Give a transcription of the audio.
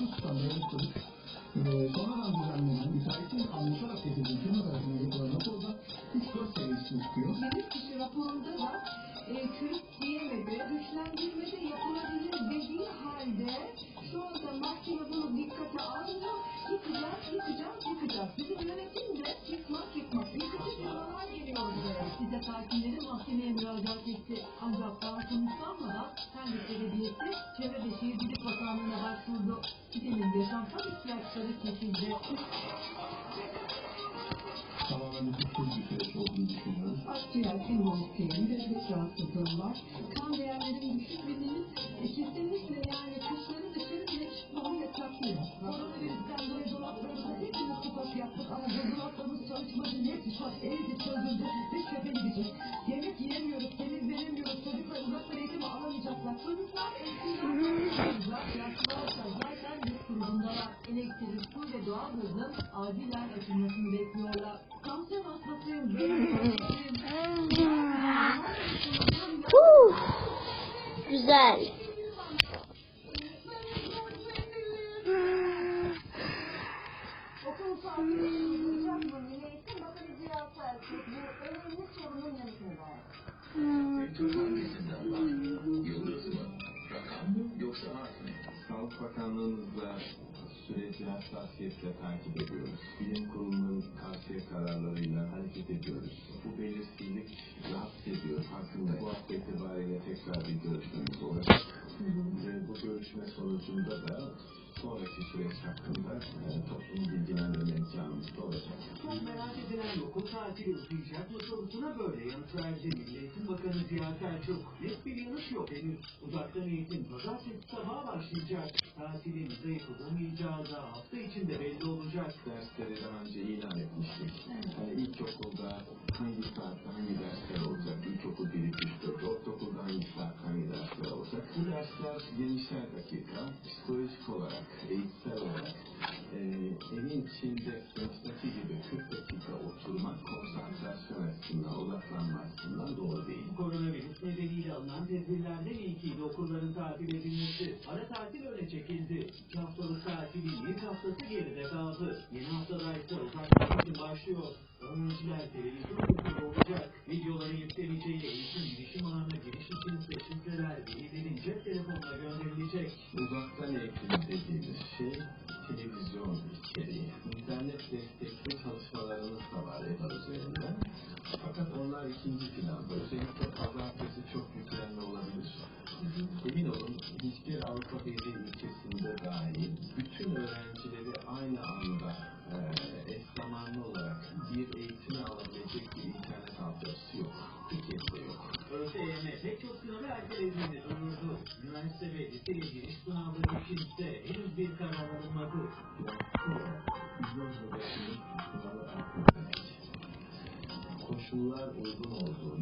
karşı tutan devlet polis e, sonradan düzenlenen müteahhitin anlaşarak getirdiği firma tarafından yapılan raporda 3-4 sene ismi çıkıyor. Yedi kişi raporunda da e, çürük diyemedi, güçlendirmede yapılabilir dediği halde şu anda mahkeme bunu dikkate almıyor. Yıkacağız, yıkacağız, yıkacağız. Bizim yönetim de yıkmak yıkmak. Yıkıcı firmalar geliyor buraya. Size sakinleri mahkemeye müracaat etti. Ancak daha sonuçlanmadan Pendik Belediyesi Çevre ve Şehircilik Bakanlığı'na başvurdu. Sitenin yaşamsal ihtiyaçları kesildi. Tamamen hukuksuz bir süreç olduğunu düşünüyoruz. Akciğer embolizmi, böbrek rahatsızlığı var. Kan değerlerinin düşükliğinin e, kesinlikle yani kışları dışarı bile çıkmamı yasaklıyor. Koronavirüsten dolayı dolaplarımızda hepimiz stok yaptık ama dolaplarımız çalışmadı. Hepsi çok evde çözüldü. Elektrik, su ve doğalgazın acilen açılmasını bekliyorlar. Kanser hastasıyım. Huh. Güzel. Okul Eğitim Bakanı Ziya Selçuk bu önemli sorunun yanıtını verdi. Sektör hangisinden bahsediyor? Yıldız mı? Rakam mı? Yoksa harf mı? Sağlık Bakanlığımızla süreci hassasiyetle takip ediyoruz. Bilim kurulunun tavsiye kararlarıyla hareket ediyoruz. Bu belirsizlik rahatsız ediyor. Farkında bu hafta itibariyle tekrar bir görüşmemiz olacak. Ve bu görüşme sonucunda da sonraki süreç hakkında toplumu bilgilendirme imkanımız da olacak. Çok merak edilen okul tatili uzayacak mı sorusuna böyle yanıt verdi. Milli Eğitim Bakanı Ziya Selçuk. Net bir yanıt yok henüz. Uzaktan eğitim pazartesi sabaha başlayacak. Tatilin uzayıp uzamayacağı da hafta içinde belli olacak. Dersleri daha önce ilan etmiştik. Bu dersler 20'şer dakika. Psikolojik olarak, eğitsel olarak e, evin içinde sınıftaki gibi 40 dakika oturmak konsantrasyon açısından, odaklanma açısından doğru değil. Koronavirüs nedeniyle alınan tedbirlerden ilkiydi okulların tatil edilmesi. Ara tatil öne çekildi. İki haftalık tatilin ilk haftası geride kaldı. Yeni haftada ise uzaktan başlıyor. Öğrenciler televizyon kursunda Uzaktan eğitim dediğimiz şey televizyon içeriği. İnternet destekli çalışmalarımız da var EBA üzerinden. Fakat onlar ikinci planda. Özellikle pazartesi çok yüklenme olabilir. Emin olun hiçbir Avrupa Birliği ülkesinde dahil bütün öğrencileri aynı anda e, pek çok sınavı ertelediğini duyurdu. Üniversite ve liseye giriş sınavları için ise henüz bir karar alınmadı. Koşullar uygun olduğunda